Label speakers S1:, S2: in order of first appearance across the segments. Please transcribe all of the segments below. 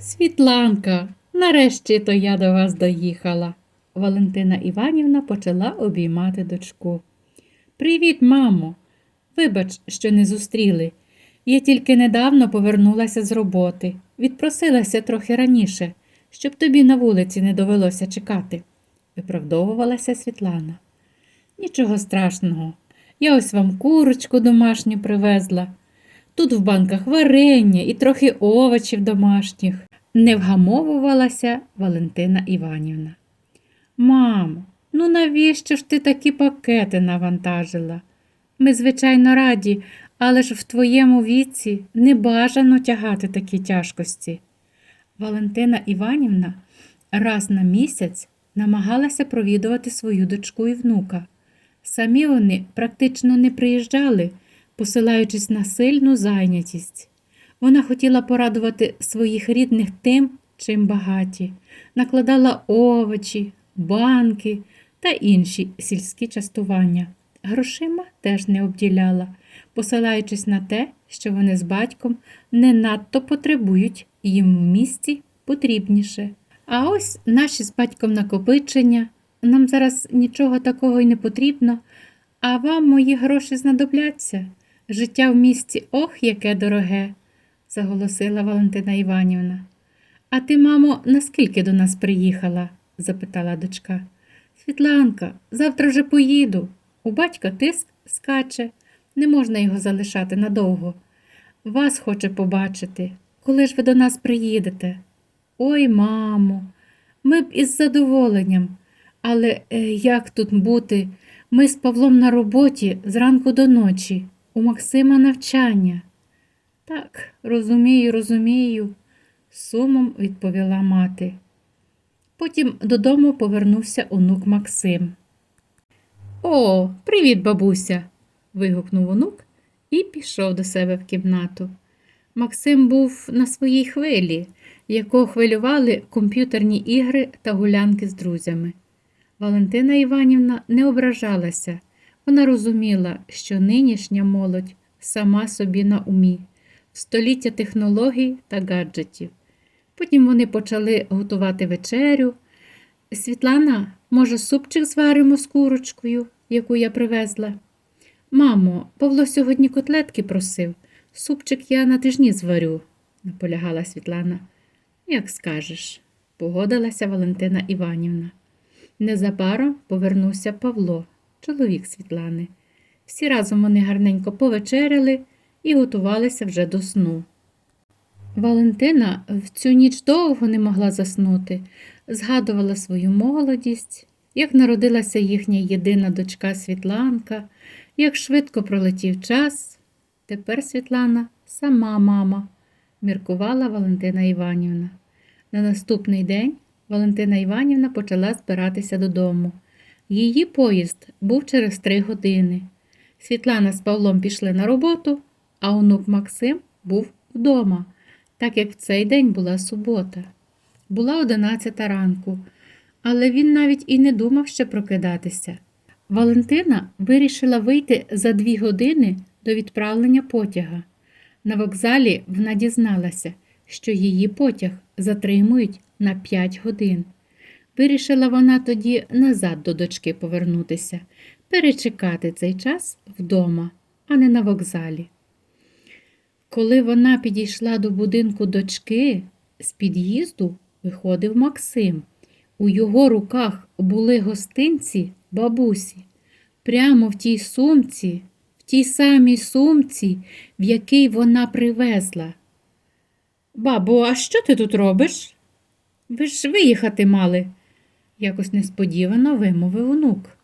S1: Світланка, нарешті то я до вас доїхала. Валентина Іванівна почала обіймати дочку. Привіт, мамо. Вибач, що не зустріли. Я тільки недавно повернулася з роботи, відпросилася трохи раніше, щоб тобі на вулиці не довелося чекати, виправдовувалася Світлана. Нічого страшного. Я ось вам курочку домашню привезла. Тут в банках варення і трохи овочів домашніх. Не вгамовувалася Валентина Іванівна. Мамо, ну навіщо ж ти такі пакети навантажила? Ми, звичайно, раді, але ж в твоєму віці не бажано тягати такі тяжкості. Валентина Іванівна раз на місяць намагалася провідувати свою дочку і внука. Самі вони практично не приїжджали, посилаючись на сильну зайнятість. Вона хотіла порадувати своїх рідних тим, чим багаті, накладала овочі, банки та інші сільські частування. Грошима теж не обділяла, посилаючись на те, що вони з батьком не надто потребують їм в місті потрібніше. А ось наші з батьком накопичення. Нам зараз нічого такого й не потрібно, а вам мої гроші знадобляться. Життя в місті ох, яке дороге, заголосила Валентина Іванівна. А ти, мамо, наскільки до нас приїхала? запитала дочка. Світланка, завтра вже поїду. У батька тиск скаче, не можна його залишати надовго. Вас хоче побачити. Коли ж ви до нас приїдете? Ой, мамо, ми б із задоволенням. Але е, як тут бути? Ми з Павлом на роботі зранку до ночі, у Максима навчання. Так, розумію, розумію, сумом відповіла мати. Потім додому повернувся онук Максим. О, привіт, бабуся. вигукнув онук і пішов до себе в кімнату. Максим був на своїй хвилі, якого хвилювали комп'ютерні ігри та гулянки з друзями. Валентина Іванівна не ображалася. Вона розуміла, що нинішня молодь сама собі на умі, століття технологій та гаджетів. Потім вони почали готувати вечерю. Світлана, може, супчик зваримо з курочкою, яку я привезла? Мамо, Павло сьогодні котлетки просив. Супчик я на тижні зварю, наполягала Світлана. Як скажеш, погодилася Валентина Іванівна. Незабаром повернувся Павло, чоловік Світлани. Всі разом вони гарненько повечеряли і готувалися вже до сну. Валентина в цю ніч довго не могла заснути, згадувала свою молодість, як народилася їхня єдина дочка Світланка, як швидко пролетів час. Тепер Світлана сама мама, міркувала Валентина Іванівна. На наступний день Валентина Іванівна почала збиратися додому. Її поїзд був через три години. Світлана з Павлом пішли на роботу, а онук Максим був вдома, так як в цей день була субота. Була одинадцята ранку, але він навіть і не думав ще прокидатися. Валентина вирішила вийти за дві години до відправлення потяга. На вокзалі вона дізналася, що її потяг затримують на п'ять годин. Вирішила вона тоді назад до дочки повернутися, перечекати цей час вдома, а не на вокзалі. Коли вона підійшла до будинку дочки, з під'їзду виходив Максим. У його руках були гостинці бабусі, прямо в тій сумці, в тій самій сумці, в якій вона привезла. Бабо, а що ти тут робиш? Ви ж виїхати мали, якось несподівано вимовив онук.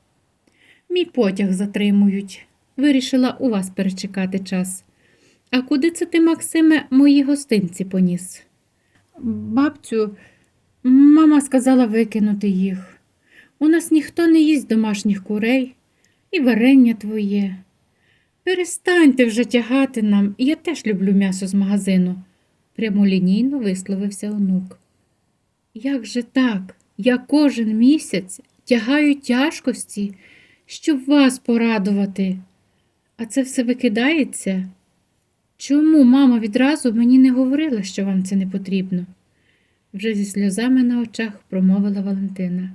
S1: Мій потяг затримують. Вирішила у вас перечекати час. А куди це ти, Максиме, мої гостинці поніс? Бабцю, мама сказала викинути їх. У нас ніхто не їсть домашніх курей і варення твоє. Перестаньте вже тягати нам, я теж люблю м'ясо з магазину, прямолінійно висловився онук. Як же так? Я кожен місяць тягаю тяжкості, щоб вас порадувати. А це все викидається? Чому мама відразу мені не говорила, що вам це не потрібно? вже зі сльозами на очах промовила Валентина.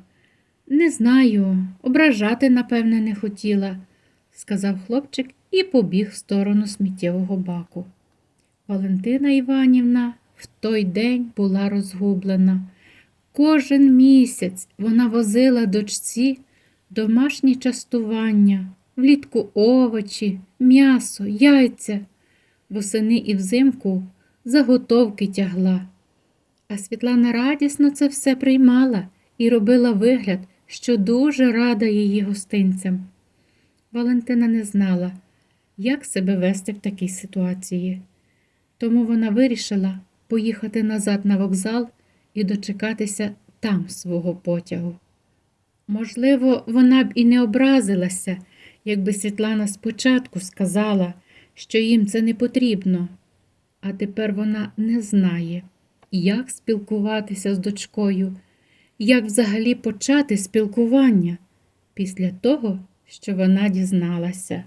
S1: Не знаю, ображати, напевне, не хотіла, сказав хлопчик і побіг в сторону сміттєвого баку. Валентина Іванівна в той день була розгублена. Кожен місяць вона возила дочці домашні частування, влітку овочі, м'ясо, яйця, восени і взимку заготовки тягла. А Світлана радісно це все приймала і робила вигляд, що дуже рада її гостинцям. Валентина не знала, як себе вести в такій ситуації. Тому вона вирішила поїхати назад на вокзал і дочекатися там свого потягу. Можливо, вона б і не образилася, якби Світлана спочатку сказала, що їм це не потрібно, а тепер вона не знає, як спілкуватися з дочкою, як взагалі почати спілкування після того, що вона дізналася.